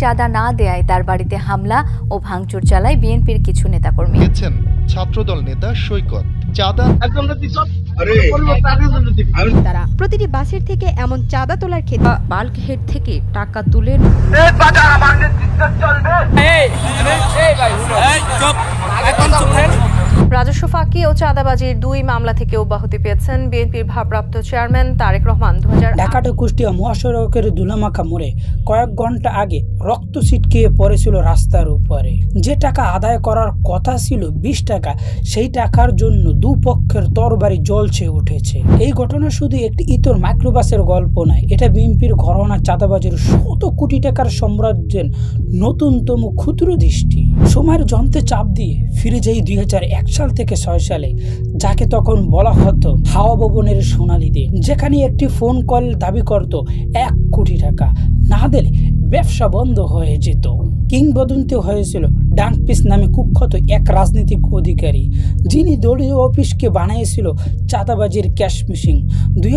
চাঁদা না দেয়ায় তার বাড়িতে হামলা ও ভাঙচুর চালায় বিএনপির কিছু নেতাকর্মী। গেছেন ছাত্রদল নেতা সৈকত। চাঁদা তারা প্রতিটি বাসের থেকে এমন চাঁদা তোলার ক্ষেত্রে বাল্ক হেড থেকে টাকা তুলে রাজস্ব ফাঁকি ও চাঁদাবাজির দুই মামলা থেকে অব্যাহতি পেয়েছেন বিএনপির ভারপ্রাপ্ত চেয়ারম্যান তারেক রহমান। দু ঢাকা টু কুষ্টিয়া মহাসড়কের দুলামাখা মোড়ে কয়েক ঘণ্টা আগে রক্ত ছিটকিয়ে পড়েছিল রাস্তার উপরে। যে টাকা আদায় করার কথা ছিল বিশ টাকা, সেই টাকার জন্য দুপক্ষের তরবারি জ্বলছে উঠেছে। এই ঘটনা শুধু একটি ইতর মাইক্রোবাসের গল্প নয়, এটা বিএনপির ঘরনা চাঁদাবাজির শত কোটি টাকার সাম্রাজ্যের নতুনতম ক্ষুদ্র দৃষ্টি। সময়ের যন্ত্রে চাপ দিয়ে ফিরে যাই দুই সাল থেকে ছয় সালে, যাকে তখন বলা হতো হাওয়া ভবনের সোনালি দিন যেখানে একটি ফোন কল দাবি করত, এক কোটি টাকা না দিলে ব্যবসা বন্ধ হয়ে যেত। কিংবদন্তি হয়েছিল ডাংপিস নামে কুখ্যাত এক রাজনৈতিক অধিকারী, যিনি দলীয় অফিসকে বানিয়েছিল চাঁদাবাজির ক্যাশ মেশিন দুই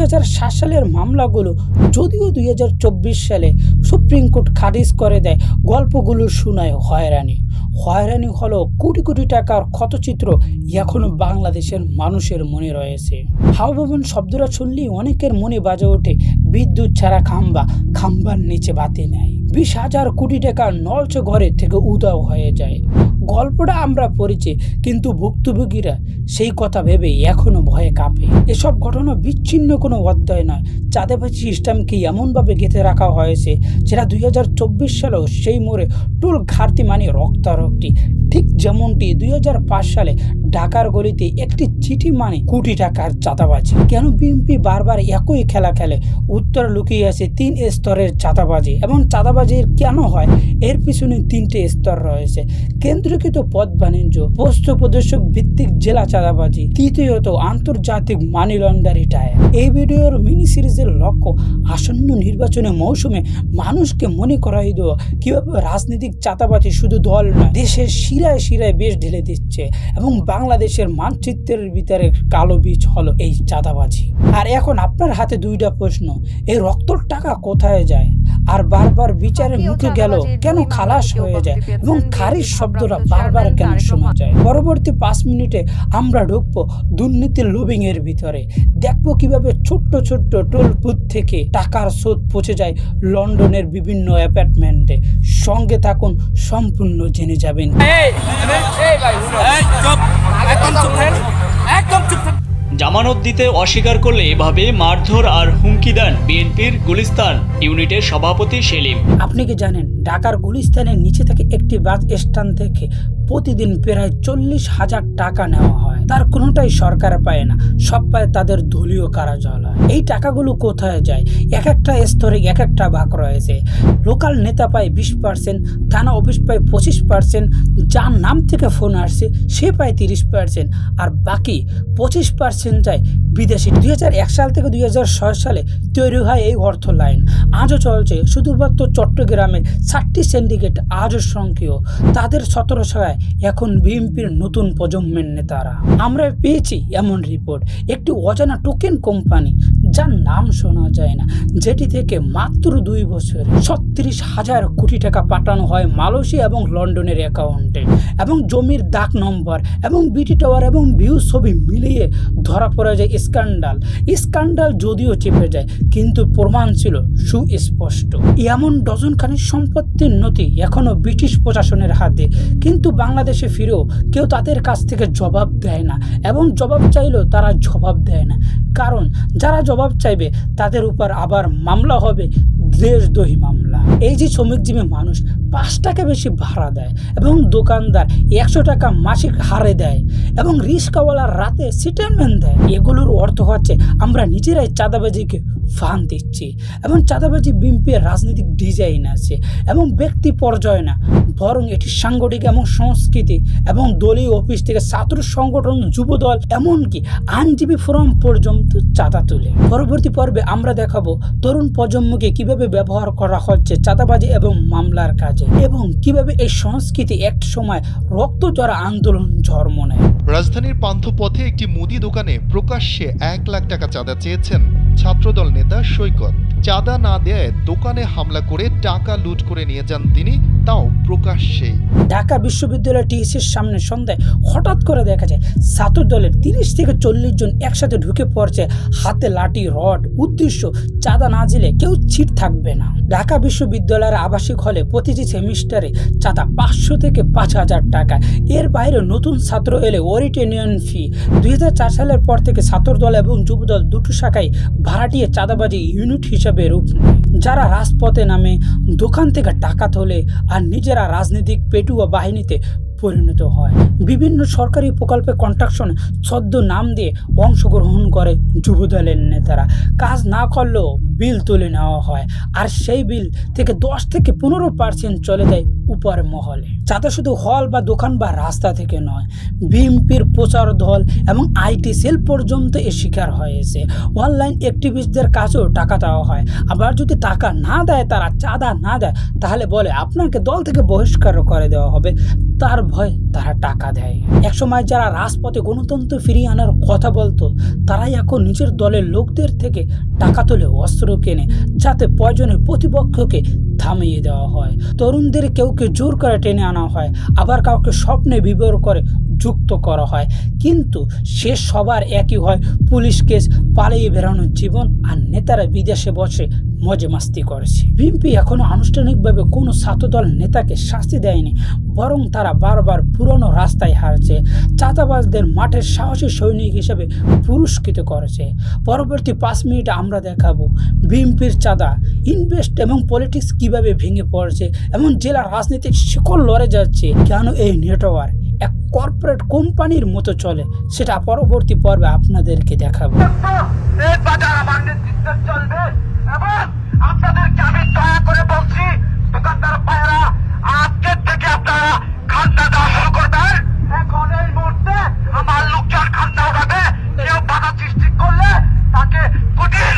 সালের মামলাগুলো যদিও দুই হাজার চব্বিশ সালে সুপ্রিম কোর্ট খারিজ করে দেয় গল্পগুলো শোনায় হয়রানি। হয়রানি হলো কোটি কোটি টাকার ক্ষতচিত্র এখনও বাংলাদেশের মানুষের মনে রয়েছে। হাওয়া ভবন শব্দটা শুনলেই অনেকের মনে বাজে ওঠে বিদ্যুৎ ছাড়া খাম্বা, খাম্বার নিচে বাতি নেয়। বিশ হাজার কোটি টাকার নলচ ঘরে থেকে উদাও হয়ে যায়। গল্পটা আমরা পড়েছি, কিন্তু ভুক্তভোগীরা সেই কথা ভেবে এখনও ভয়ে কাঁপে। এসব ঘটনা বিচ্ছিন্ন কোনো অধ্যায় নয়। চাঁদাবাজি ইসলামকে এমনভাবে গেঁথে রাখা হয়েছে, যেটা দুই হাজার চব্বিশ সালেও সেই মোড়ে টোল ঘাটতি মানে রক্তারক্তি। ঠিক যেমনটি দুই হাজার পাঁচ সালে ঢাকার গলিতে একটি চিঠি মানে কোটি টাকার চাঁদাবাজি। কেন বিএনপি বারবার একই খেলা খেলে? উত্তর লুকিয়ে আছে তিন স্তরের চাঁদাবাজি। এবং চাঁদাবাজির কেন হয়? এর পিছনে তিনটে স্তর রয়েছে। কেন্দ্রীকৃত পদ বাণিজ্য। পোস্ট প্রদর্শক ভিত্তিক জেলা চাঁদাবাজি। তৃতীয়ত, আন্তর্জাতিক মানি লন্ডারি টায়ার এই ভিডিওর মিনি সিরিজের লক্ষ্য আসন্ন নির্বাচনের মৌসুমে মানুষকে মনে করাই দেওয়া। কীভাবে রাজনৈতিক চাঁদাবাজি শুধু দল না দেশের শিরায় শিরায় বেশ ঢেলে দিচ্ছে এবং বাংলাদেশের মানচিত্রের ভিতরে কালো বীজ হলো এই চাঁদাবাজি। আর এখন আপনার হাতে দুইটা প্রশ্ন, এই রক্তর টাকা কোথায় যায়? আর বারবার বিচারের মুখে গেল কেন খালাস হয়ে যায়? এবং খারিজ শব্দটা বারবার কেন শোনা যায়? পরবর্তী পাঁচ মিনিটে আমরা ঢুকবো দুর্নীতির লোবিং এর ভিতরে। দেখব কীভাবে ছোট্ট ছোট্ট টোল বুথ থেকে টাকার স্রোত পৌঁছে যায় লন্ডনের বিভিন্ন অ্যাপার্টমেন্টে। সঙ্গে থাকুন সম্পূর্ণ জেনে যাবেন। জামানত দিতে অস্বীকার করলে এভাবে মারধর আর হুমকি দেন বিএনপির গুলিস্তান ইউনিটের সভাপতি সেলিম। আপনি কি জানেন, ঢাকার গুলিস্তানের নিচে থেকে একটি বাস স্ট্যান্ড থেকে প্রতিদিন প্রায় চল্লিশ হাজার টাকা নেওয়া হয়। তার কোনোটাই সরকার পায় না। সব পায় তাদের দলীয় কার্যালয়। এই টাকাগুলো কোথায় যায়? এক একটা স্তরে এক একটা ভাগ রয়েছে। লোকাল নেতা পায় বিশ পার্সেন্ট থানা অফিস পায় পঁচিশ পার্সেন্ট যার নাম থেকে ফোন আসছে সে পায় তিরিশ পার্সেন্ট আর বাকি পঁচিশ পার্সেন্ট যায় বিদেশি। দুই হাজার এক সাল থেকে দুই হাজার ছয় সালে তৈরি হয় এই অর্থ লাইন। আজও চলছে। শুধুমাত্র চট্টগ্রামের ষাটটি সিন্ডিকেট আজও সক্রিয় তাদের সতেরো ছয় এখন বিএনপির নতুন প্রজন্মের নেতারা। আমরা পেয়েছি এমন রিপোর্ট একটি অজানা টোকেন কোম্পানি যার নাম শোনা যায় না। যেটি থেকে মাত্র দুই বছর ছত্রিশ হাজার কোটি টাকা পাঠানো হয় মালয়েশিয়া এবং লন্ডনের অ্যাকাউন্টে। এবং জমির দাগ নম্বর এবং বিটি টাওয়ার এবং ভিউ ছবি মিলিয়ে ধরা পড়ে যায় স্ক্যান্ডাল। স্ক্যান্ডাল যদিও চেপে যায়, কিন্তু প্রমাণ ছিল সুস্পষ্ট। এমন ডজনখানি সম্পত্তির নথি এখনও ব্রিটিশ প্রশাসনের হাতে, কিন্তু বাংলাদেশে ফিরেও কেউ তাদের কাছ থেকে জবাব দেয় না। এবং জবাব চাইলেও তারা জবাব দেয় না। কারণ যারা জবাব চাইবে, তাদের উপর আবার মামলা হবে দেশদ্রোহী মামলা। এই যে শ্রমিকজীবী মানুষ পাঁচ টাকা বেশি ভাড়া দেয় এবং দোকানদার একশো টাকা মাসিক হারে দেয় এবং রিস্কাওয়ালা রাতে সিটেলমেন্ট দেয়। এগুলোর অর্থ হচ্ছে আমরা নিজেরাই চাঁদাবাজিকে ফান দিচ্ছি এবং চাঁদাবাজি বিম্পের রাজনৈতিক ডিজাইন আছে এবং ব্যক্তি পর্যায় না, বরং এটি সাংগঠনিক এবং সংস্কৃতি এবং দলীয় অফিস থেকে ছাত্র সংগঠন, যুবদল, এমনকি আইনজীবী ফোরাম পর্যন্ত চাঁদা তুলে। পরবর্তী পর্বে আমরা দেখাবো তরুণ প্রজন্মকে কীভাবে ব্যবহার করা হচ্ছে চাঁদাবাজি এবং মামলার কাজে। পর্যায়ে এবং কীভাবে এই সংস্কৃতি এক সময় রক্ত জড়া আন্দোলন জন্ম নেয় রাজধানীর পান্থপথে একটি মুদি দোকানে প্রকাশ্যে এক লাখ টাকা চাঁদা চেয়েছেন ছাত্রদল নেতা সৈকত। চাঁদা না দেয় দোকানে হামলা করে টাকা লুট করে নিয়ে যান তিনি তাও প্রকাশ্যে ঢাকা বিশ্ববিদ্যালয় টিএসির সামনে সন্ধ্যায় হঠাৎ করে দেখা যায় ছাত্র দলের তিরিশ থেকে চল্লিশ জন একসাথে ঢুকে পড়ছে হাতে লাঠি, রড, উদ্দেশ্য, চাঁদা না দিলে কেউ ছিট থাকবে না। ঢাকা বিশ্ববিদ্যালয়ের আবাসিক হলে প্রতিটি সেমিস্টারে চাঁদা পাঁচশো থেকে পাঁচ হাজার টাকা। এর বাইরে নতুন ছাত্র এলে ওরিটেনিয়ন ফি। দুই সালের পর থেকে ছাত্র দল এবং যুবদল দুটো শাখায় ভাড়াটিয়ে চাঁদাবাজি ইউনিট হিসাবে রূপ যারা রাজপথে নামে, দোকান থেকে টাকা তোলে আর নিজেরা রাজনৈতিক পেটুয়া বাহিনীতে পরিণত হয়। বিভিন্ন সরকারি প্রকল্পে কন্ট্রাকশনে ছদ্ম নাম দিয়ে অংশগ্রহণ করে যুবদলের নেতারা। কাজ না করলেও বিল তুলে নেওয়া হয় আর সেই বিল থেকে দশ থেকে পনেরো পার্সেন্ট চলে যায় উপর মহলে। যাতে শুধু হল বা দোকান বা রাস্তা থেকে নয় বিএমপির প্রচার দল এবং আইটি সেল পর্যন্ত এর শিকার হয়েছে। অনলাইন অ্যাক্টিভিস্টদের কাছেও টাকা দেওয়া হয়। আবার যদি টাকা না দেয়, তারা চাঁদা না দেয়, তাহলে বলে আপনাকে দল থেকে বহিষ্কার করে দেওয়া হবে। তার ভয়, তারা টাকা দেয়। একসময় যারা রাজপথে গণতন্ত্র ফিরিয়ে আনার কথা বলতো, তারাই এখন নিজের দলের লোকদের থেকে টাকা তুলে অস্ত্র কেনে, যাতে প্রয়োজনে প্রতিপক্ষকে থামিয়ে দেওয়া হয়। তরুণদের কেউকে জোর করে টেনে আনা হয়, আবার কাউকে স্বপ্নে বিবর করে যুক্ত করা হয়। কিন্তু সে সবার একই হয়। পুলিশ কেস, পালিয়ে বেড়ানোর জীবন আর নেতারা বিদেশে বসে মজে মাস্তি করেছে। বিএনপি এখনও আনুষ্ঠানিকভাবে কোনো ছাত্রদল নেতাকে শাস্তি দেয়নি, বরং তারা বারবার পুরনো রাস্তায় হারছে। চাঁদাবাজদের মাঠের সাহসী সৈনিক হিসেবে পুরস্কৃত করেছে। পরবর্তী পাঁচ মিনিটে আমরা দেখাবো বিএনপির চাঁদা, ইনভেস্ট এবং পলিটিক্স কীভাবে ভেঙে পড়ছে এবং জেলা রাজনীতির শিকল লড়ে যাচ্ছে, কেন এই নেটওয়ার্ক? এক কর্পোরেট কোম্পানির মতো চলে সেটা পরবর্তী পর্বে আপনাদেরকে দেখাবো। এই বাজার আমার নেতৃত্বে চলবে এবং আপনাদেরকে আমি দয়া করে বলছি দোকানদার ভাইয়েরা আজকের থেকে আপনারা খান্না দেওয়া শুরু করবেন। এখন এই মুহূর্তে আমার লোকজন খান্না উঠাবে কেউ বাধা সৃষ্টি করলে তাকে কুটির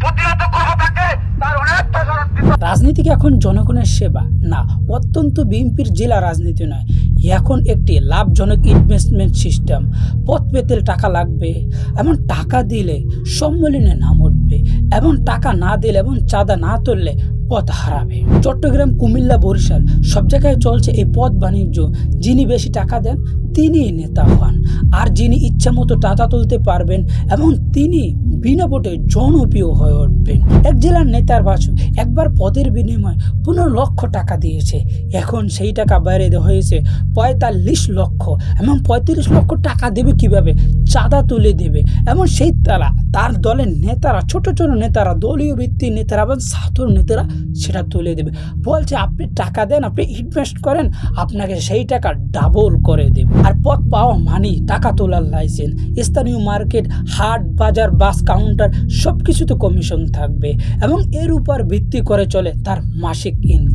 প্রতিহত করব তাকে তার অনেক প্রসারণ দিতে রাজনীতি কি এখন জনগণের সেবা না অত্যন্ত বিএনপির জেলা রাজনীতি নয় এখন একটি লাভজনক ইনভেস্টমেন্ট সিস্টেম পথ পেতে টাকা লাগবে, এমন টাকা দিলে সম্মেলনে নাম উঠবে এবং টাকা না দিলে এবং চাঁদা না তুললে পথ হারাবে। চট্টগ্রাম, কুমিল্লা, বরিশাল সব জায়গায় চলছে এই পথ বাণিজ্য। যিনি বেশি টাকা দেন তিনি নেতা হন। আর যিনি ইচ্ছা মতো টাকা তুলতে পারবেন এবং তিনি বিনা ভোটে জনপ্রিয় হয়ে উঠবেন। এক জেলার নেতার বাছু একবার পদের বিনিময়ে পনেরো লক্ষ টাকা দিয়েছে। এখন সেই টাকা বাইরে দেওয়া হয়েছে পঁয়তাল্লিশ লক্ষ। এবং পঁয়ত্রিশ লক্ষ টাকা দেবে কীভাবে? চাঁদা তুলে দেবে। এবং সেই তারা, তার দলের নেতারা, ছোট ছোট নেতারা, দলীয় ভিত্তির নেতারা এবং ছাত্র নেতারা সেটা তুলে দেবে। বলছে, আপনি টাকা দেন, আপনি ইনভেস্ট করেন, আপনাকে সেই টাকা ডাবল করে দেবে। আর পথ পাওয়া মানি টাকা তোলার লাইসেন্স স্থানীয় মার্কেট হাট, বাজার বাস কাউন্টার সব কিছুতে কমিশন থাকবে এবং এর উপর ভিত্তি করে চলে তার মাসিক ইনকাম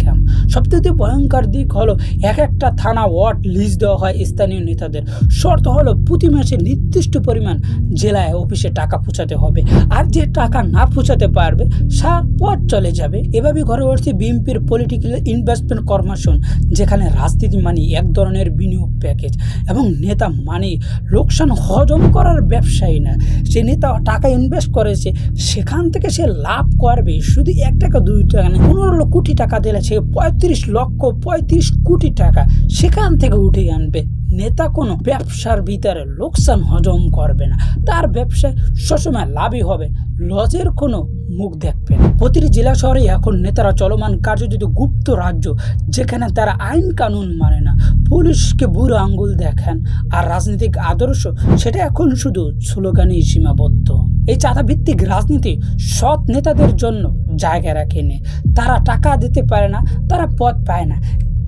সবথেকে ভয়ঙ্কর দিক হলো এক একটা থানা ওয়ার্ড লিস্ট দেওয়া হয় স্থানীয় নেতাদের। শর্ত হলো প্রতি মাসে নির্দিষ্ট পরিমাণ জেলায় অফিসে টাকা পৌঁছাতে হবে। আর যে টাকা না পৌঁছাতে পারবে, সার পথ চলে যাবে। এভাবে ঘরে উঠছে বিএনপির পলিটিক্যাল ইনভেস্টমেন্ট কর্মশন যেখানে রাজনীতি মানে এক ধরনের বিনিয়োগ প্যাকেজ এবং নেতা মানে লোকসান হজম করার ব্যবসায়ী না। সে নেতা টাকা ইনভেস্ট করেছে, সেখান থেকে সে লাভ করবে। শুধু এক টাকা, দুই টাকা পনেরো কোটি টাকা দিলে সে পঁয়ত্রিশ লক্ষ পঁয়ত্রিশ কোটি টাকা সেখান থেকে উঠে আনবে। নেতা কোনো ব্যবসার ভিতরে লোকসান হজম করবে না। তার ব্যবসায় সবসময় লাভই হবে। লজের কোনো মুখ দেখবে না। প্রতিটি জেলা শহরে এখন নেতারা চলমান কার্য যদি গুপ্ত রাজ্য, যেখানে তারা আইন কানুন মানে না, পুলিশকে বুড়ো আঙ্গুল দেখেন। আর রাজনৈতিক আদর্শ, সেটা এখন শুধু স্লোগানেই সীমাবদ্ধ। এই চাঁদা ভিত্তিক রাজনীতি সৎ নেতাদের জন্য জায়গা রাখেনি। তারা টাকা দিতে পারে না, তারা পথ পায় না।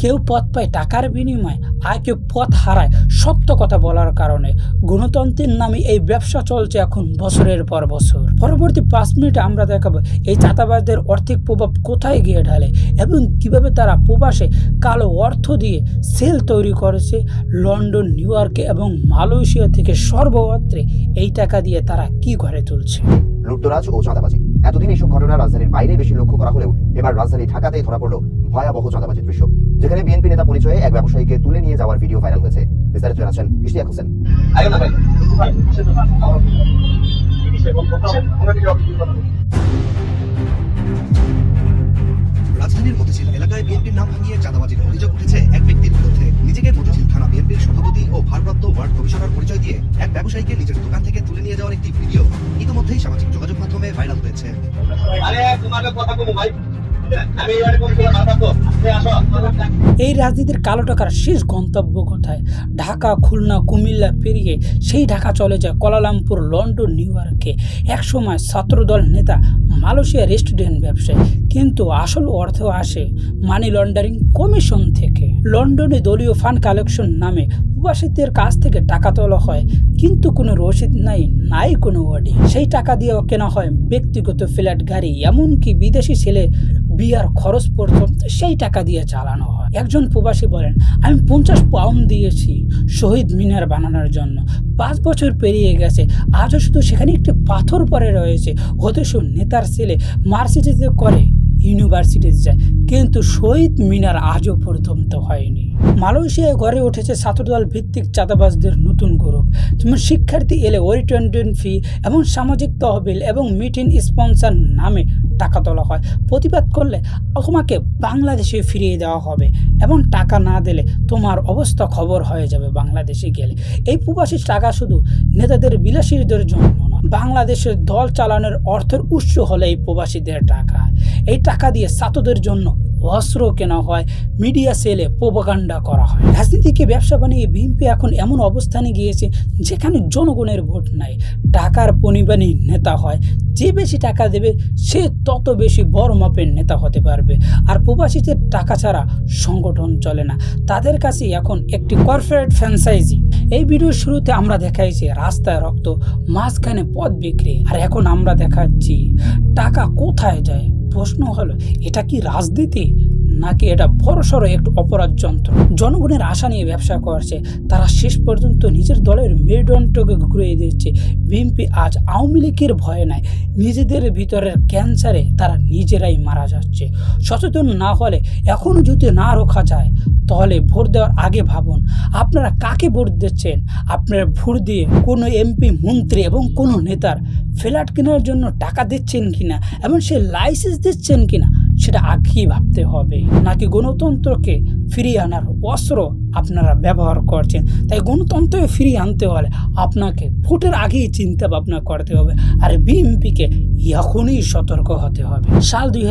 কেউ পথ পায় টাকার বিনিময়ে, আর কেউ পথ হারায় সত্য কথা বলার কারণে। গণতন্ত্রের নামে এই ব্যবসা চলছে এখন বছরের পর বছর। পরবর্তী পাঁচ মিনিটে আমরা দেখাবো এই চাঁদাবাজদের আর্থিক প্রভাব কোথায় গিয়ে ঢালে এবং কীভাবে তারা প্রবাসে কালো অর্থ দিয়ে সেল তৈরি করেছে। লন্ডন, নিউ ইয়র্কে এবং মালয়েশিয়া থেকে সর্বত্রে এই টাকা দিয়ে তারা কি ঘরে তুলছে? লুটতরাজ ও চাঁদাবাজি। এতদিন এইসব ঘটনা রাজধানীর বাইরে বেশি লক্ষ্য করা হলেও এবার রাজধানী ঢাকাতেই ধরা পড়ল ভয়াবহ চাঁদাবাজির দৃশ্য। যেখানে বিএনপি নেতা পরিচয়ে এক ব্যবসায়ীকে তুলে নিয়ে যাওয়ার ভিডিও ভাইরাল হয়েছে। বিস্তারিত জানাচ্ছেন ইশতিয়াক হোসেন। রাজধানীর মতিঝিল এলাকায় বিএনপির নাম ভাঙিয়ে চাঁদাবাজির অভিযোগ উঠেছে এক ব্যক্তির বিরুদ্ধে। নিজেকে মতিঝিল থানা বিএনপির সভাপতি ও ভারপ্রাপ্ত ওয়ার্ড কমিশনার পরিচয় দিয়ে এক ব্যবসায়ীকে নিজের দোকান থেকে তুলে নিয়ে যাওয়ার একটি ভিডিও ইতিমধ্যেই সামাজিক যোগাযোগ মাধ্যমে ভাইরাল হয়েছে। আরে কথা ভাই। এই রাজনীতির কালো টাকার শেষ গন্তব্য কোথায়? ঢাকা, খুলনা, কুমিল্লা পেরিয়ে সেই ঢাকা চলে যায় কোলালামপুর, লন্ডন, নিউ ইয়র্কে। একসময় ছাত্রদল নেতা মালয়েশিয়া রেস্টুরেন্ট ব্যবসায়ী। কিন্তু আসল অর্থ আসে মানি লন্ডারিং কমিশন থেকে। লন্ডনে দলীয় ফান্ড কালেকশন নামে প্রবাসীদের কাছ থেকে টাকা তোলা হয়। কিন্তু কোনো রসিদ নাই নাই কোনো ওয়ার্ডি সেই টাকা দিয়েও কেনা হয় ব্যক্তিগত ফ্ল্যাট, গাড়ি, এমনকি বিদেশি ছেলে বিয়ার খরচ পর্যন্ত সেই টাকা দিয়ে চালানো হয়। একজন প্রবাসী বলেন, আমি পঞ্চাশ পাউন্ড দিয়েছি শহীদ মিনার বানানোর জন্য। পাঁচ বছর পেরিয়ে গেছে, আজও শুধু সেখানে একটি পাথর পরে রয়েছে। অথচ নেতার ছেলে মার্সিডিজে করে, ইউনিভার্সিটিতে যায়। কিন্তু শহীদ মিনার আজও পর্যন্ত হয়নি। মালয়েশিয়ায় গড়ে উঠেছে ছাত্রদল ভিত্তিক চাঁদাবাজদের নতুন গ্রুপ। যেমন শিক্ষার্থী এলে ওরিটেন্ডেন্ট ফি এবং সামাজিক তহবিল এবং মিটিং স্পন্সর নামে টাকা তোলা হয়। প্রতিবাদ করলে তোমাকে বাংলাদেশে ফিরিয়ে দেওয়া হবে। এবং টাকা না দিলে তোমার অবস্থা খবর হয়ে যাবে বাংলাদেশে গেলে। এই প্রবাসী টাকা শুধু নেতাদের বিলাসীদের জন্য না বাংলাদেশের দল চালানোর অর্থের উৎস হলে এই প্রবাসীদের টাকা। এই টাকা দিয়ে ছাত্রদের জন্য অস্ত্র কেনা হয় মিডিয়া সেলে প্রোপাগান্ডা করা হয়। রাজনীতিকে, ব্যবসা বানিয়ে বিএনপি এখন এমন অবস্থানে গিয়েছে যেখানে জনগণের ভোট নাই। টাকার পরিমাণই নেতা হয়, যে বেশি টাকা দেবে, সে তত বেশি বড় মাপের নেতা হতে পারবে। আর প্রবাসীদের টাকা ছাড়া সংগঠন চলে না। তাদের কাছে এখন একটি কর্পোরেট ফ্র্যাঞ্চাইজি এই ভিডিওর শুরুতে আমরা দেখাইছি রাস্তায় রক্ত, মাঝখানে পথ বিক্রি। আর এখন আমরা দেখাচ্ছি টাকা কোথায় যায়? প্রশ্ন হলো এটা কি রাজনীতি? নাকি এটা বড়সড় একটু অপরাধ যন্ত্র? জনগণের আশা নিয়ে ব্যবসা করছে। তারা শেষ পর্যন্ত নিজের দলের মেরুদণ্ডকে ঘুরিয়ে দিচ্ছে। বিএনপি আজ আওয়ামী লীগের ভয়ে নাই নিজেদের ভিতরের ক্যান্সারে তারা নিজেরাই মারা যাচ্ছে। সচেতন না হলে এখনও যদি না রোখা যায়, তাহলে ভোট দেওয়ার আগে ভাবুন, আপনারা কাকে ভোট দিচ্ছেন? আপনারা ভোট দিয়ে কোনো এমপি, মন্ত্রী এবং কোনো নেতার ফ্ল্যাট কেনার জন্য টাকা দিচ্ছেন কিনা? এবং সে লাইসেন্স দিচ্ছেন কিনা? সেটা আগেই ভাবতে হবে। নাকি গণতন্ত্রকে ফিরিয়ে আনার অস্ত্র আপনারা ব্যবহার করছেন? তাই গণতন্ত্রকে ফিরিয়ে আনতে হলে আপনাকে ভোটের আগেই চিন্তা ভাবনা করতে হবে। আর বিএমপিকে এখনই সতর্ক হতে হবে। সাল দুই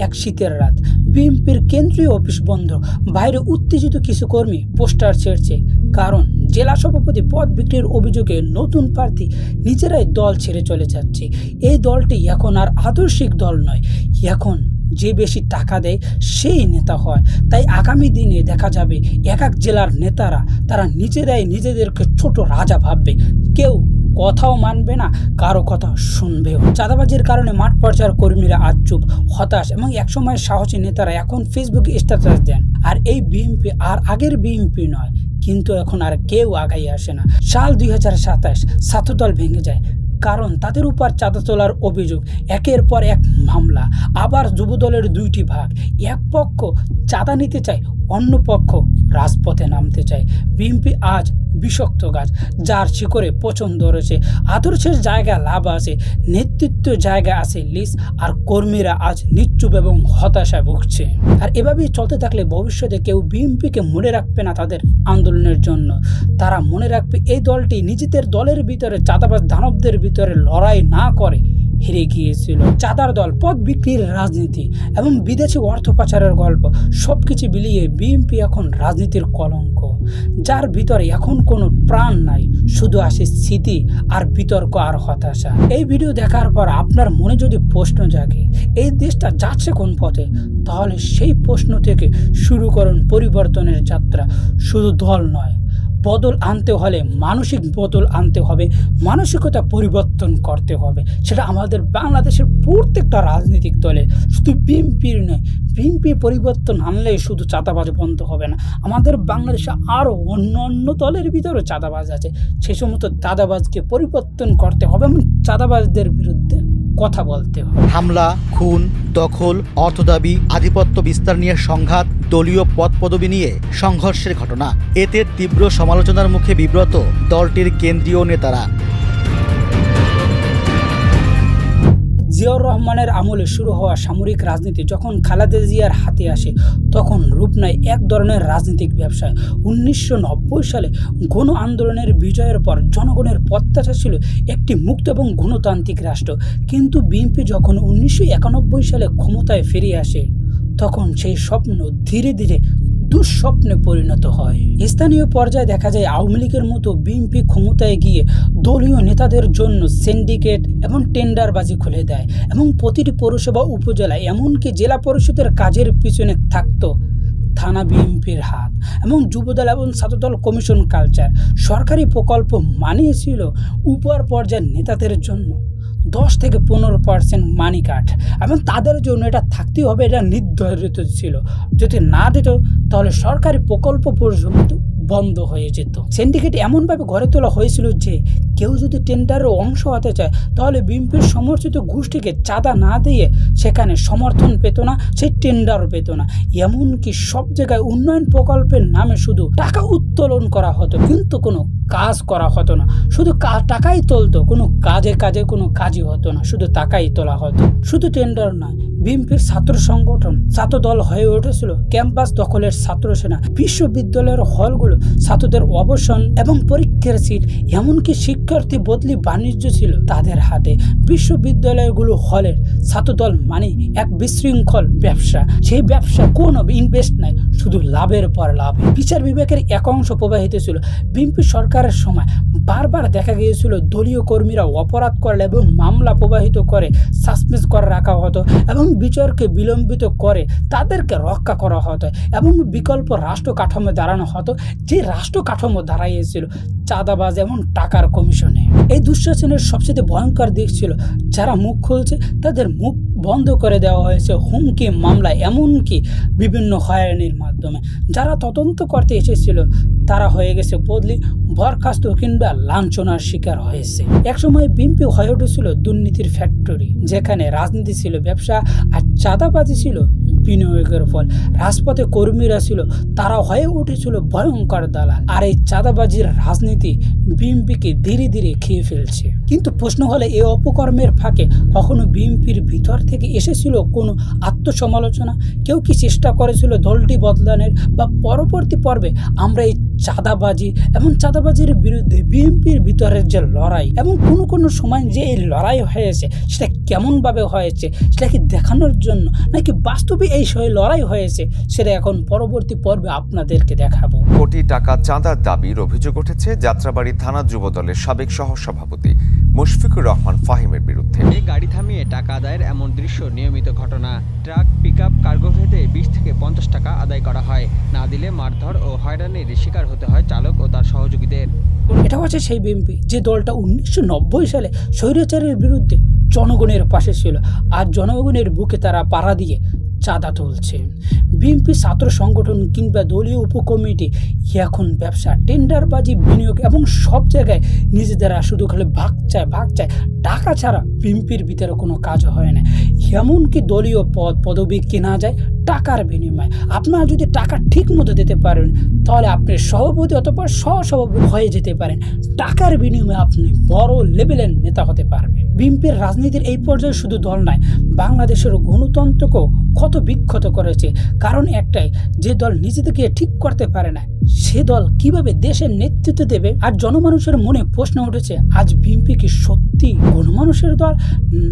এক শীতের রাত। বিএনপির কেন্দ্রীয় অফিস বন্ধ। বাইরে উত্তেজিত কিছু কর্মী পোস্টার ছেড়ছে। কারণ জেলা সভাপতি পদ বিক্রির অভিযোগে নতুন প্রার্থী নিজেরাই দল ছেড়ে চলে যাচ্ছে। এই দলটি এখন আর আদর্শিক দল নয়। এখন যে বেশি টাকা দেয়, সেই নেতা হয়। তাই আগামী দিনে দেখা যাবে, এক এক জেলার নেতারা, তারা নিজেরাই নিজেদেরকে ছোট রাজা ভাববে। কেউ কথাও মানবে না, কারও কথা শুনবেও। চাঁদাবাজির কারণে মাঠ পর্যায়ের কর্মীরা আজ চুপ, হতাশ এবং একসময় সাহসী নেতারা এখন ফেসবুকে স্ট্যাটাস দেন। আর এই বিএনপি আর আগের বিএনপি নয়, কিন্তু এখন আর কেউ আগাই আসে না। সাল দুই হাজার সাতাশ ছাত্রদল ভেঙে যায় কারণ তাদের উপর চাঁদা তোলার অভিযোগ, একের পর এক মামলা, আবার যুবদলের দুইটি ভাগ। এক পক্ষ চাঁদা নিতে চায়, অন্য পক্ষ রাজপথে নামতে চায়। বিএনপি আজ বিষাক্ত গাছ, যার শিকড়ে পছন্দ রয়েছে আদর্শের জায়গা লাভ আছে, নেতৃত্ব জায়গা আছে লিস, আর কর্মীরা আজ নিশ্চুপ এবং হতাশায় ভুগছে। আর এভাবেই চলতে থাকলে ভবিষ্যতে কেউ বিএনপিকে মনে রাখবে না তাদের আন্দোলনের জন্য। তারা মনে রাখবে এই দলটি নিজেদের দলের ভিতরে চাঁদাবাজ দানবদের ভিতরে লড়াই না করে হেরে গিয়েছিল। চাঁদার দল, পদ বিক্রির রাজনীতি এবং বিদেশি অর্থ পাচারের গল্প সব কিছু মিলিয়ে বিএনপি এখন রাজনীতির কলঙ্ক। যার ভিতরে এখন কোনো প্রাণ নাই, শুধু আসে স্মৃতি আর বিতর্ক আর হতাশা। এই ভিডিও দেখার পর আপনার মনে যদি প্রশ্ন জাগে, এই দেশটা যাচ্ছে কোন পথে? তাহলে সেই প্রশ্ন থেকে শুরু করুন পরিবর্তনের যাত্রা। শুধু দল নয় বদল আনতে হলে, মানসিক বদল আনতে হবে, মানসিকতা পরিবর্তন করতে হবে। সেটা আমাদের বাংলাদেশের প্রত্যেকটা রাজনৈতিক দলের। শুধু বিএনপির নয়, বিএনপি পরিবর্তন আনলে শুধু চাঁদাবাজ বন্ধ হবে না। আমাদের বাংলাদেশে আরও অন্য অন্য দলের ভিতরেও চাঁদাবাজ আছে। সে সমস্ত চাঁদাবাজকে পরিবর্তন করতে হবে এবং চাঁদাবাজদের বিরুদ্ধে কথা বলতে হবে। হামলা, খুন, দখল, অর্থ দাবি, আধিপত্য বিস্তার নিয়ে সংঘাত, দলীয় পদ পদবি নিয়ে সংঘর্ষের ঘটনা। এতে তীব্র সমালোচনার মুখে বিব্রত দলটির কেন্দ্রীয় নেতারা। জিয়াউর রহমানের আমলে শুরু হওয়া সামরিক রাজনীতি যখন খালেদা জিয়ার হাতে আসে, তখন রূপ নেয় এক ধরনের রাজনৈতিক ব্যবসায়। উনিশশো নব্বই সালে গণ আন্দোলনের বিজয়ের পর জনগণের প্রত্যাশা ছিল একটি মুক্ত এবং গণতান্ত্রিক রাষ্ট্র। কিন্তু বিএনপি যখন উনিশশো একানব্বই সালে ক্ষমতায় ফিরে আসে, তখন সেই স্বপ্ন ধীরে ধীরে দুঃস্বপ্নে পরিণত হয়। স্থানীয় পর্যায়ে দেখা যায় আওয়ামী লীগের মতো বিএনপি ক্ষমতায় গিয়ে দলীয় নেতাদের জন্য সিন্ডিকেট এবং টেন্ডারবাজি খুলে দেয় এবং প্রতিটি পৌরসভা, উপজেলায় এমনকি জেলা পরিষদের কাজের পিছনে থাকতো থানা বিএনপির হাত এবং যুবদল এবং ছাত্রদল কমিশন কালচার। সরকারি প্রকল্প মানিয়েছিল উপর পর্যায়ের নেতাদের জন্য। দশ থেকে পনেরো পার্সেন্ট মানি কাট এবং তাদের জন্য এটা থাকতেই হবে, এটা নির্ধারিত ছিল। যদি না দিত, তাহলে সরকারি প্রকল্প পর্যন্ত বন্ধ হয়ে যেত। সিন্ডিকেট এমনভাবে গড়ে তোলা হয়েছিল যে কেউ যদি টেন্ডারের অংশ হতে চায়, তাহলে বিএনপির সমর্থিত গোষ্ঠীকে চাঁদা না দিয়ে সেখানে সমর্থন পেত না সেই টেন্ডারও পেত না। এমনকি সব জায়গায় উন্নয়ন প্রকল্পের নামে শুধু টাকা উত্তোলন করা হতো, কিন্তু কোনো কাজ করা হতো না। শুধু টাকাই তুলতো, কোনো কাজে কাজে কোনো কাজই হতো না, শুধু টাকাই তোলা হতো। শুধু টেন্ডার নয়, বিএনপির ছাত্র সংগঠন, ছাত্র দল হয়ে উঠেছিল, ক্যাম্পাস দখলের ছাত্র সেনা, বিশ্ববিদ্যালয়ের হলগুলো ছাত্রদের অবসান এবং পরীক্ষার সিট এমনকি শিক্ষার্থী বদলি বাণিজ্য ছিল তাদের হাতে। বিশ্ববিদ্যালয়গুলো হলের ছাত্রদল মানে এক বিশৃঙ্খল ব্যবসা। সেই ব্যবসা কোনো ইনভেস্ট নাই, শুধু লাভের পর লাভ। বিচার বিভাগের এক অংশ প্রবাহিত ছিল। বিএনপি সরকারের সময় বারবার দেখা গিয়েছিল দলীয় কর্মীরা অপরাধ করলে এবং মামলা প্রবাহিত করে, সাসপেন্স করে রাখা হতো এবং বিচারকে বিলম্বিত করে তাদেরকে রক্ষা করা হতো এবং বিকল্প রাষ্ট্র কাঠামো দাঁড়ানো হতো, যে রাষ্ট্র কাঠামো দাঁড়াইয়েছিল চাঁদাবাজ এবং টাকার কমিশনে। এই দুঃশাসনের সবচেয়ে ভয়ঙ্কর দিক ছিল, যারা মুখ খুলছে তাদের মুখ বন্ধ করে দেওয়া হয়েছে হুমকি মামলা, এমনকি বিভিন্ন হয়রানির মাধ্যমে। যারা তদন্ত করতে এসেছিল, তারা হয়ে গেছে বদলি, বরখাস্ত কিংবা লাঞ্ছনার শিকার হয়েছে। একসময় বিএনপি হয়ে উঠেছিল দুর্নীতির ফ্যাক্টরি, যেখানে রাজনীতি ছিল ব্যবসা আর চাঁদাবাজি ছিল বিনিয়োগের ফল। রাজপথে কর্মীরা ছিল, তারা হয়ে উঠেছিল ভয়ঙ্কর দালাল। আর এই চাঁদাবাজির রাজনীতি বিএনপিকে ধীরে ধীরে খেয়ে ফেলছে। কিন্তু প্রশ্ন হলে এই অপকর্মের ফাঁকে কখনো বিএনপির ভিতর থেকে এসেছিল কোনো আত্মসমালোচনা? কেউ কি চেষ্টা করেছিল দলটি বদলানোর? বা পরবর্তী পর্বে আমরা এই চাঁদাবাজি এবং চাঁদাবাজির বিরুদ্ধে বিএনপির ভিতরের যে লড়াই এবং কোনো কোনো সময় যে এই লড়াই হয়েছে, সেটা কেমনভাবে হয়েছে, সেটা কি দেখানোর জন্য, নাকি বাস্তবে এই সে, লড়াই হয়েছে, সেটা এখন পরবর্তী পর্বে আপনাদেরকে দেখাবো। কোটি টাকা চাঁদার দাবির অভিযোগ উঠেছে যাত্রাবাড়ি থানা যুবদলের সাবেক সহসভাপতি। মুশফিকুর রহমান ফাহিমের বিরুদ্ধে। এই গাড়ি থামিয়ে টাকা আদায়ের এমন দৃশ্য নিয়মিত ঘটনা। ট্রাক পিকআপ কার্গো ভেদে বিশ থেকে পঞ্চাশ টাকা আদায় করা হয়। না দিলে মারধর ও হয়রানির শিকার হতে হয় চালক ও তার সহযোগীদের। এটা হচ্ছে সেই বিএনপি যে দলটা উনিশশো নব্বই সালে স্বৈরাচারের বিরুদ্ধে জনগণের পাশে ছিল। আর জনগণের বুকে তারা পাড়া দিয়ে চাঁদা তুলছে। বিএনপি ছাত্র সংগঠন কিংবা দলীয় উপকমিটি এখন ব্যবসা, টেন্ডারবাজি, বিনিয়োগ এবং সব জায়গায় নিজেদেরা শুধু খালি ভাগ চায় ভাগ চায়। টাকা ছাড়া বিএনপির ভিতরে কোনো কাজ হয় না। এমনকি দলীয় পদ, পদবি কেনা যায়? টাকার বিনিময়ে। আপনারা যদি টাকা ঠিক মতো দিতে পারেন, তাহলে আপনি সভাপতি অথবা সহসভাপতি হয়ে যেতে পারেন। টাকার বিনিময়ে আপনি বড় লেভেলের নেতা হতে পারবেন। বিএনপির রাজনীতির এই পর্যায়ে শুধু দল নয় বাংলাদেশের গণতন্ত্রকেও ক্ষত বিক্ষত করেছে। কারণ একটাই, যে দল নিজেদেরকে ঠিক করতে পারে না, সে দল কীভাবে দেশের নেতৃত্ব দেবে? আর জনমানুষের মনে প্রশ্ন উঠেছে, আজ বিএনপি কি সত্যি গণমানুষের দল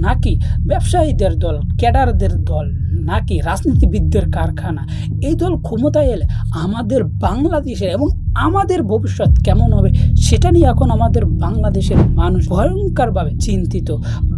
নাকি ব্যবসায়ীদের দল, ক্যাডারদের দল নাকি রাজনীতিবিদদের কারখানা? এই দল ক্ষমতায় এলে আমাদের বাংলাদেশের এবং আমাদের ভবিষ্যৎ কেমন হবে সেটা নিয়ে এখন আমাদের বাংলাদেশের মানুষ ভয়ঙ্করভাবে চিন্তিত।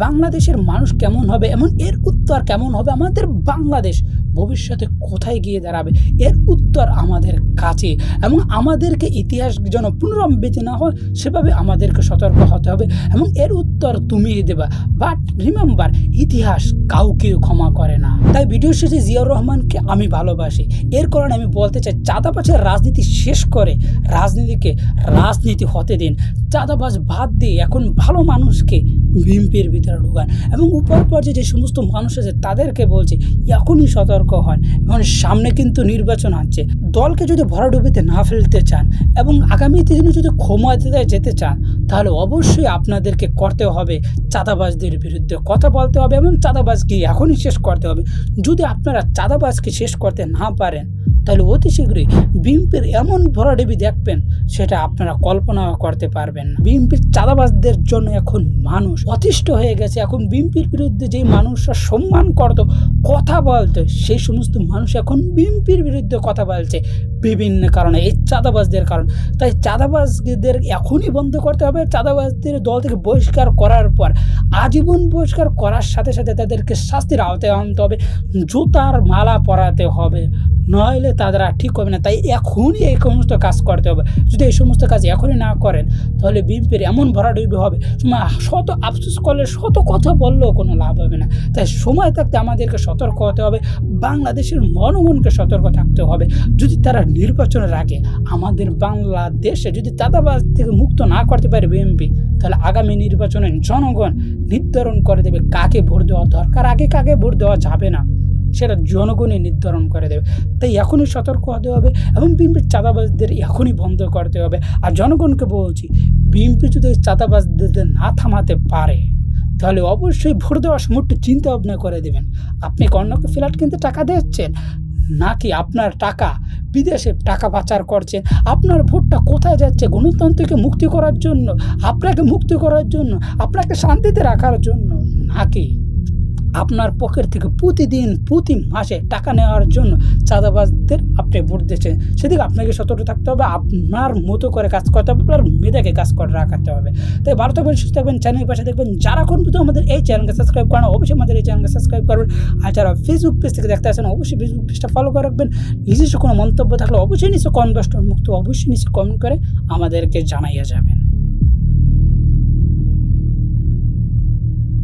বাংলাদেশের মানুষ কেমন হবে, এমন এর উত্তর কেমন হবে আমাদের বাংলাদেশ ভবিষ্যতে কোথায় গিয়ে দাঁড়াবে? এর উত্তর আমাদের কাছে। এবং আমাদেরকে ইতিহাস যেন পুনরাবৃত্তি না হয়, সেভাবে আমাদেরকে সতর্ক হতে হবে। এবং এর উত্তর তুমিই দেবা। বাট রিমেম্বার ইতিহাস কাউকে ক্ষমা করে না। তাই ভিডিও শেষে জিয়াউর রহমানকে আমি ভালোবাসি। এর কারণে আমি বলতে চাই, চাঁদাবাজের রাজনীতি শেষ করে রাজনীতিকে রাজনীতি হতে দিন। চাঁদাবাজ বাদ দিয়ে এখন ভালো মানুষকে বিএনপির ভিতরে ঢুকান এবং উপর পর্যায়ে যে সমস্ত মানুষ আছে, তাদেরকে বলছে, এখনই সতর্ক হন। এবং সামনে কিন্তু নির্বাচন আছে দলকে যদি ভরাডুবিতে না ফেলতে চান এবং আগামী দিনে যদি ক্ষমতায় যেতে চান, তাহলে অবশ্যই আপনাদেরকে করতে হবে চাঁদাবাজদের বিরুদ্ধে কথা বলতে হবে এবং চাঁদাবাজকে এখনই শেষ করতে হবে। যদি আপনারা চাঁদাবাজকে শেষ করতে না পারেন তাহলে অতি শীঘ্রই বিএনপির এমন ভরাডুবি দেখবেন, সেটা আপনারা কল্পনা করতে পারবেন না। বিএনপির চাঁদাবাজদের জন্য এখন মানুষ অতিষ্ঠ হয়ে গেছে। এখন বিএনপির বিরুদ্ধে যেই মানুষরা সম্মান করত, কথা বলতো, সেই সমস্ত মানুষ এখন বিএনপির বিরুদ্ধে কথা বলছে বিভিন্ন কারণে, এই চাঁদাবাজদের কারণ। তাই চাঁদাবাজদের এখনই বন্ধ করতে হবে। চাঁদাবাজদের দল থেকে বহিষ্কার করার পর, আজীবন বহিষ্কার করার সাথে সাথে তাদেরকে শাস্তির আওতায় আনতে হবে, জুতার মালা পরাতে হবে। নইলে তারা ঠিক হবে না। তাই এখনই এই সমস্ত কাজ করতে হবে। যদি এই সমস্ত কাজ এখনই না করেন, তাহলে বিএনপির এমন ভরাডুবি হবে। সময় শত আফসোস করলে, শত কথা বললেও কোনো লাভ হবে না। তাই সময় থাকতে আমাদেরকে সতর্ক হতে হবে। বাংলাদেশের মনমনকে সতর্ক থাকতে হবে। যদি তারা নির্বাচনের আগে আমাদের বাংলাদেশে যদি চাঁদাবাজ থেকে মুক্ত না করতে পারে বিএনপি, তাহলে আগামী নির্বাচনে জনগণ নির্ধারণ করে দেবে কাকে ভোট দেওয়া দরকার। আগে কাকে ভোট দেওয়া যাবে না। সেটা জনগণই নির্ধারণ করে দেবে। তাই এখনই সতর্ক হতে হবে এবং বিএনপির চাঁদাবাজদের এখনই বন্ধ করতে হবে। আর জনগণকে বলছি, বিএনপি যদি এই চাঁদাবাজদের না থামাতে পারে, তাহলে অবশ্যই ভোট দেওয়ার সময় একটু চিন্তা ভাবনা করে দেবেন। আপনি কর্ণকে ফ্ল্যাট কিনতে টাকা দিচ্ছেন? নাকি আপনার টাকা বিদেশে টাকা পাচার করছেন? আপনার ভোটটা কোথায় যাচ্ছে? গণতন্ত্রকে মুক্তি করার জন্য, আপনাকে মুক্তি করার জন্য, আপনাকে শান্তিতে রাখার জন্য, নাকি আপনার পকেট থেকে প্রতিদিন, প্রতি মাসে টাকা নেওয়ার জন্য চাঁদাবাজদের আপনি ভোট দিচ্ছেন। সেদিকে আপনাকে সতর্ক থাকতে হবে, আপনার মতো করে কাজ করতে হবে, আপনার মেয়েদেরকে কাজ করে রাখাতে হবে। তাই ভালো থাকবেন, সুস্থ থাকবেন চ্যানেল পাশে দেখবেন। যারা কোন কিন্তু আমাদের এই চ্যানেলকে সাবস্ক্রাইব করেন অবশ্যই আমাদের এই চ্যানেলকে সাবস্ক্রাইব করবেন। আর যারা ফেসবুক পেজ থেকে দেখতে আসেন, অবশ্যই ফেসবুক পেজটা ফলো করে রাখবেন। নিজস্ব কোনো মন্তব্য থাকলে অবশ্যই নিচে কমেন্ট বক্সটা মুক্ত, অবশ্যই নিচে কমেন্ট করে আমাদেরকে জানাইয়া যাবেন।